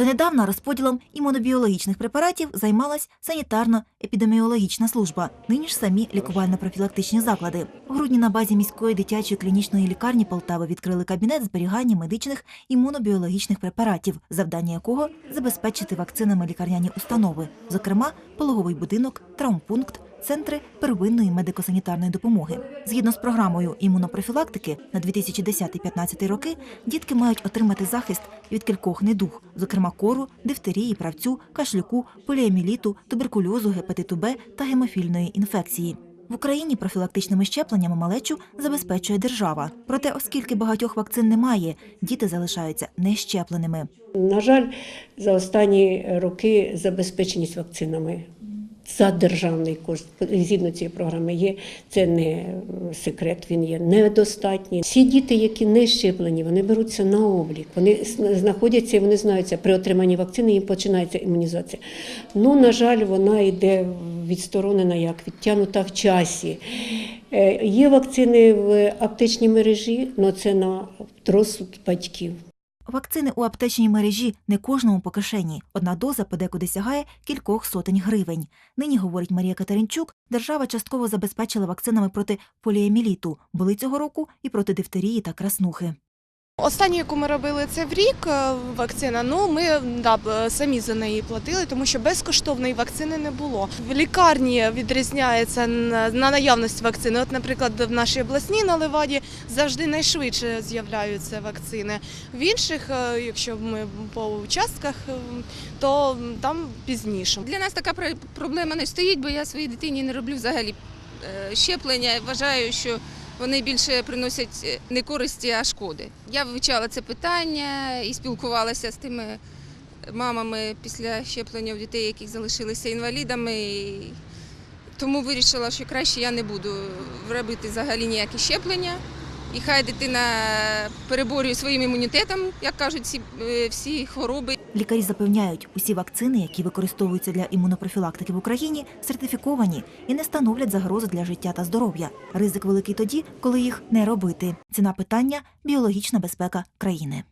Донедавна розподілом імунобіологічних препаратів займалась санітарно-епідеміологічна служба. Нині ж самі лікувально-профілактичні заклади. В грудні на базі міської дитячої клінічної лікарні Полтави відкрили кабінет зберігання медичних імунобіологічних препаратів, завдання якого забезпечити вакцинами лікарняні установи, зокрема пологовий будинок, травмпункт, центри первинної медико-санітарної допомоги. Згідно з програмою імунопрофілактики на 2010-15 роки дітки мають отримати захист від кількох недуг, зокрема кору, дифтерії, правцю, кашлюку, поліоміліту, туберкульозу, гепатиту Б та гемофільної інфекції. В Україні профілактичними щепленнями малечу забезпечує держава. Проте, оскільки багатьох вакцин немає, діти залишаються нещепленими. На жаль, за останні роки забезпеченість вакцинами за державний кошт згідно цієї програми є. Це не секрет, він є недостатній. Всі діти, які не щеплені, вони беруться на облік. Вони знаходяться і вони знаються при отриманні вакцини. Їм починається імунізація. Ну на жаль, вона йде відсторонена як відтягнута в часі. Е, Є вакцини в аптечній мережі, але це на розсуд батьків. Вакцини у аптечній мережі не кожному по кишені. Одна доза подекуди сягає кількох сотень гривень. Нині, говорить Марія Катеринчук, держава частково забезпечила вакцинами проти поліеміліту. Були цього року і проти дифтерії та краснухи. Останню, яку ми робили це в рік е, вакцина. Ну ми да, самі за неї платили, тому що безкоштовної вакцини не було. В лікарні відрізняється на на наявність вакцини. От, наприклад, в нашій обласній на Леваді завжди найшвидше з'являються вакцини. В інших, е, якщо ми по участках, е, то там пізніше. Для нас така пр- проблема не стоїть, бо я своїй дитині не роблю взагалі щеплення. Вважаю, що вони більше приносять е, не користі, а шкоди. Я вивчала це питання і спілкувалася з тими мамами після щеплення у дітей, яких залишилися інвалідами. Тому вирішила, що краще я не буду робити взагалі ніякі щеплення. І хай дитина переборює своїм імунітетом, як кажуть, всі, е, всі хвороби. Лікарі запевняють, усі вакцини, які використовуються для імунопрофілактики в Україні, сертифіковані і не становлять загрози для життя та здоров'я. Ризик великий тоді, коли їх не робити. Ціна питання біологічна безпека країни.